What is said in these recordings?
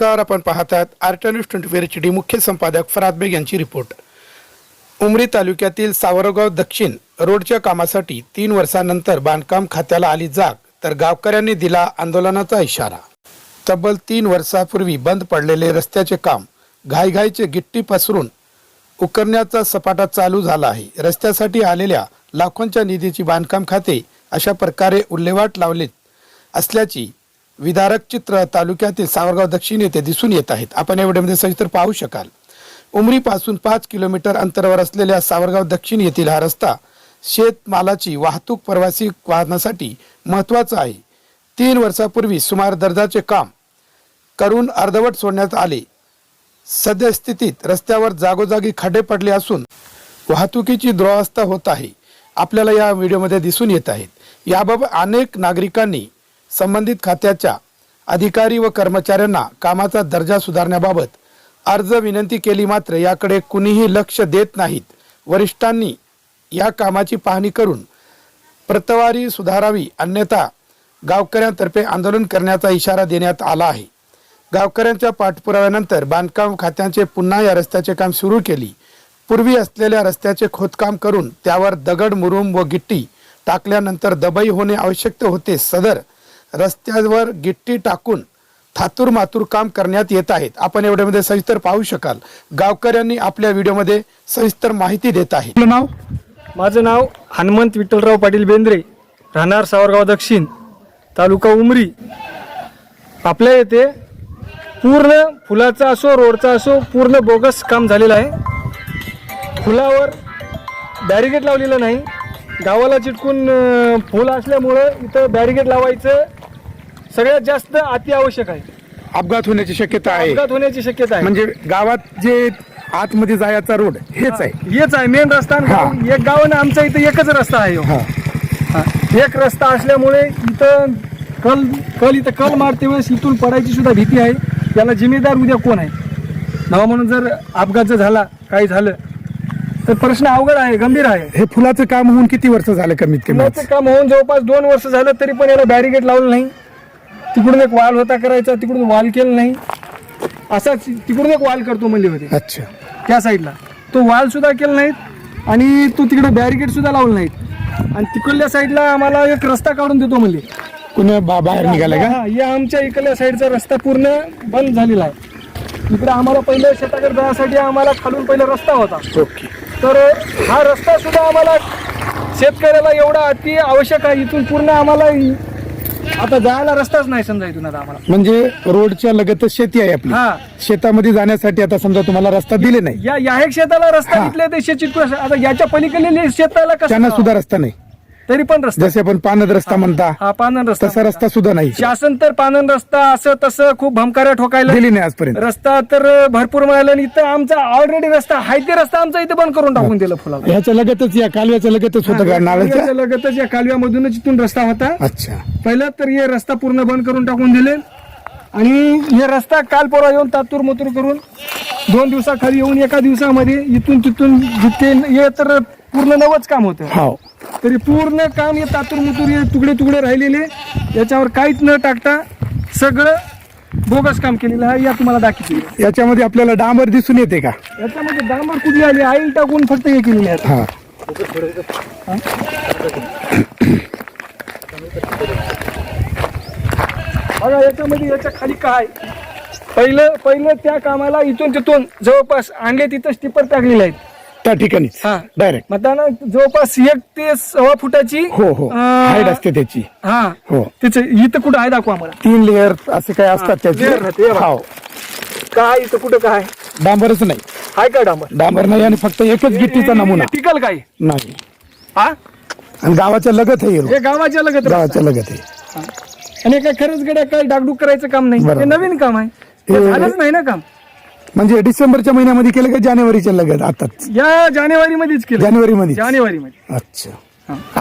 नमस्कार आपण पाहतात. आहात art news twenty four H D मुख्य संपादक फराद बेग यांची रिपोर्ट. उमरी तालुक्यातील सावरगाव दक्षिण रोडच्या कामासाठी तीन वर्षांनंतर बांधकाम खात्याला आली जाग तर गावकऱ्यांनी दिला आंदोलनाचा इशारा. तब्बल तीन वर्षापूर्वी बंद पडलेले रस्त्याचे काम घाईघाईचे गिट्टी पसरून उकरण्याचा सपाटा चालू झाला आहे. रस्त्यासाठी आलेल्या लाखोंच्या निधीची बांधकाम खाते अशा प्रकारे उल्लेवाट लावले असल्याची विदारक चित्र तालुक्यातील सावरगाव दक्षिण येथे दिसून येत आहेत. आपण या व्हिडिओमध्ये सविस्तर पाहू शकाल. उमरीपासून पाच किलोमीटर अंतरावर असलेल्या सावरगाव दक्षिण येथील हा रस्ता शेतमालाची वाहतूक प्रवासी वाहनासाठी महत्त्वाचा आहे. तीन वर्षापूर्वी सुमार दर्जाचे काम करून अर्धवट सोडण्यात आले. सद्यस्थितीत रस्त्यावर जागोजागी खड्डे पडले असून वाहतुकीची दुरावस्था होत आहे. आपल्याला या व्हिडिओमध्ये दिसून येत आहेत. याबाबत अनेक नागरिकांनी संबंधित खात्याच्या अधिकारी व कर्मचाऱ्यांना कामाचा दर्जा सुधारण्याबाबत अर्ज विनंती केली मात्र याकडे कुणीही लक्ष देत नाहीत. वरिष्ठांनी या कामाची पाहणी करून प्रतवारी सुधारावी अन्यथा गावकऱ्यांतर्फे आंदोलन करण्याचा इशारा देण्यात आला आहे. गावकऱ्यांच्या पाठपुराव्यानंतर बांधकाम खात्याचे पुन्हा या रस्त्याचे काम सुरू केली. पूर्वी असलेल्या रस्त्याचे खोदकाम करून त्यावर दगड मुरुम व गिट्टी टाकल्यानंतर दबाई होणे आवश्यक होते सदर रस्त्यावर गिट्टी टाकून थातूर मातूर काम करण्यात येत आहेत. आपण या व्हिडिओमध्ये सविस्तर पाहू शकाल. गावकऱ्यांनी आपल्या व्हिडिओमध्ये सविस्तर माहिती देत आपलं नाव? माझं नाव हनुमंत विठ्ठलराव पाटील बेंद्रे राहणार सावरगाव दक्षिण तालुका उमरी. आपल्या येथे पूर्ण फुलाचा असो रोडचा असो पूर्ण बोगस काम झालेलं आहे. फुलावर बॅरिगेट लावलेलं नाही. गावाला चिटकून फुल असल्यामुळं इथं बॅरिगेट लावायचं सगळ्यात जास्त अति आवश्यक आहे. अपघात होण्याची शक्यता आहे. अपघात होण्याची शक्यता आहे. म्हणजे गावात जे आतमध्ये जायचा रोड हेच आहे. हेच आहे. मेन रस्ता आणि हा. गाव- एक गावानं आमचा इथं एकच रस्ता आहे. हा. हा. एक रस्ता असल्यामुळे इथं कल कल इथं कल मारते वेळेस इथून पडायची सुद्धा भीती आहे. याला जिम्मेदार उद्या कोण आहे? नावा म्हणून जर अपघात जर झाला काही झालं तर प्रश्न अवघड आहे गंभीर आहे. हे फुलाचं काम होऊन किती वर्ष झालं कमीत कमी? पुण्याचं काम होऊन जवळपास दोन वर्ष झालं तरी पण याला बॅरिगेट लावलं नाही. तिकडून एक वाल होता करायचा तिकडून वाल केलं नाही. असाच तिकडून एक वाल करतो म्हणले होते. अच्छा. त्या साईडला. तो वाल सुद्धा केला नाहीत आणि तो तिकडे बॅरिगेड सुद्धा लावलं नाहीत. आणि तिकडल्या साईडला आम्हाला एक रस्ता काढून देतो म्हणले. कुणी बा- बाहेर निघालं का? हा, या आमच्या इकडल्या साईडचा रस्ता पूर्ण बंद झालेला आहे. इकडे आम्हाला पहिलं शेताकडे जाण्यासाठी आम्हाला खालून पहिला रस्ता होता. ओके. तर हा रस्ता सुद्धा आम्हाला शेतकऱ्याला एवढा अति आवश्यक आहे. इथून पूर्ण आम्हाला आता जायला रस्ताच नाही समजा इथून आता आम्हाला. म्हणजे रोडच्या लगतच शेती आहे आपली. हा. शेतामध्ये जाण्यासाठी आता समजा तुम्हाला रस्ता दिले नाही. या या एक शेताला रस्ता हा. इथले ते शेत आता याच्या पलीकडले शेताला त्यांना सुद्धा रस्ता नाही. तरी पण रस्ता जसे आपण पानद रस्ता म्हणता हा पानन रस्ता तसा रस्ता सुद्धा नाही. शासन तर पानन रस्ता असं तसं खूप भमकाऱ्या ठोकायला दिली नाही आजपर्यंत. रस्ता तर भरपूर मिळाला आणि इथं आमचा ऑलरेडी रस्ता हाय ते रस्ता आमचा इथं बंद करून टाकून दिलं फुलाला. ह्याच्या लगतच या कालव्याच्या लगतच होतं का कालव्याच्या लगतच या कालव्यामधूनच इथून रस्ता होता. अच्छा. पहिला तर हे रस्ता पूर्ण बंद करून टाकून दिले. आणि हे रस्ता काल परवा येऊन तातूर मतूर करून दोन दिवसाखाली येऊन एका दिवसामध्ये इथून तिथून जिथे हे तर पूर्ण नवच काम होतं. हो. तरी पूर्ण काम हे तातूर मुतूर हे तुकडे तुकडे राहिलेले. याच्यावर काहीच न टाकता सगळं बोगस काम केलेलं आहे. या तुम्हाला दाखवते. याच्यामध्ये आपल्याला डांबर दिसून येते का? याच्यामध्ये डांबर कुठली आली? आईल टाकून फक्त हे केलेले आहेत. हा. बघा याच्यामध्ये याच्या खाली काय? पहिलं पहिलं त्या कामाला इथून तिथून जवळपास अंगे तिथं स्टिपर टाकलेले आहेत. त्या ठिकाणी. हा. डायरेक्ट मग त्यांना जवळपास एक ते सव्वा फुटाची हो हो. अं, हाईट असते त्याची. हा. हो. तिचं इथं कुठं आहे दाखवा मला. तीन लेअर असे काय असतात layer राहते, त्याचे. हो काय इथं कुठं काय? डांबरच नाही. हाय का डांबर? डांबर नाही आणि फक्त एकच गिट्टीचा नमुना. टिकल काय? नाही. हा? आणि गावाच्या लगत आहे हे. हे गावाच्या लगत. गावाच्या लगत आहे. आणि काय खरंच गड्या काय डागडूक करायचं काम नाही. बरोबर. हे नवीन काम आहे. हे हे- झालंच नाही ना काम. म्हणजे डिसेंबरच्या महिन्यामध्ये केलं का जानेवारीच्या लगत आताच? या जानेवारी मध्येच केलं. जानेवारी मध्ये जानेवारी मध्ये अच्छा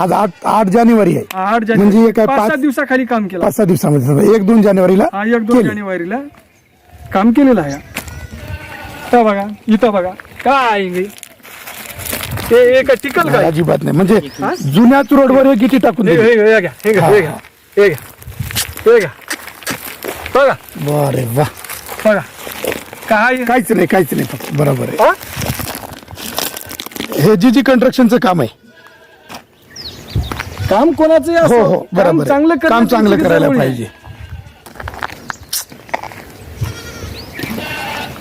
आज आठ आठ जानेवारी आहे. आठ म्हणजे जानेवारी. हे काय पाच पाच- सात दिवसाखाली काम केलं. पाच सहा दिवसामध्ये. समजा एक दोन जानेवारीला हा एक दोन केलं. जानेवारीला काम केलेलं आहे. इथं बघा इथं बघा. काय आहे हे काय टिकल काय? अजिबात नाही. म्हणजे? जुन्याच रोडवर हे गिटी टाकून हे दिली. हे- हे घ्या हे घ्या हे घ्या हे घ्या हे घ्या. बघा. बरे वा. बघा. काय? काहीच नाही काहीच नाही फक्त. बरोबर हा? आहे. हे? जी जी कंस्ट्रक्शनचं काम आहे. काम कोणाचं हो हो बरोबर आहे. चांगलं काम करण्याची चांगलं करायला जरुरी आहे. पाहिजे.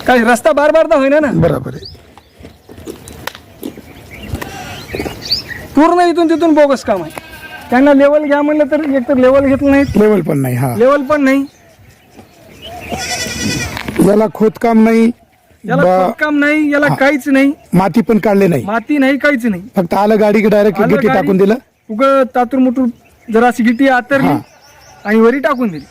काय रस्ता बार बार होईना ना? बरोबर आहे. पूर्ण इथून तिथून बोगस काम आहे. त्यांना लेवल घ्या म्हणलं तर एक तर लेवल घेतलं नाही लेवल पण नाही हा. लेवल पण नाही. याला खोदकाम नाही. याला बा- काम नाही याला काहीच नाही. माती पण काढले नाही. माती नाही काहीच नाही. फक्त आलं गाडी डायरेक्ट आलं गाडी, टाकून दिलं. उग तातूर मुटूर जरा अशी गिट्टी आतरली हा. आणि वरी टाकून दिली.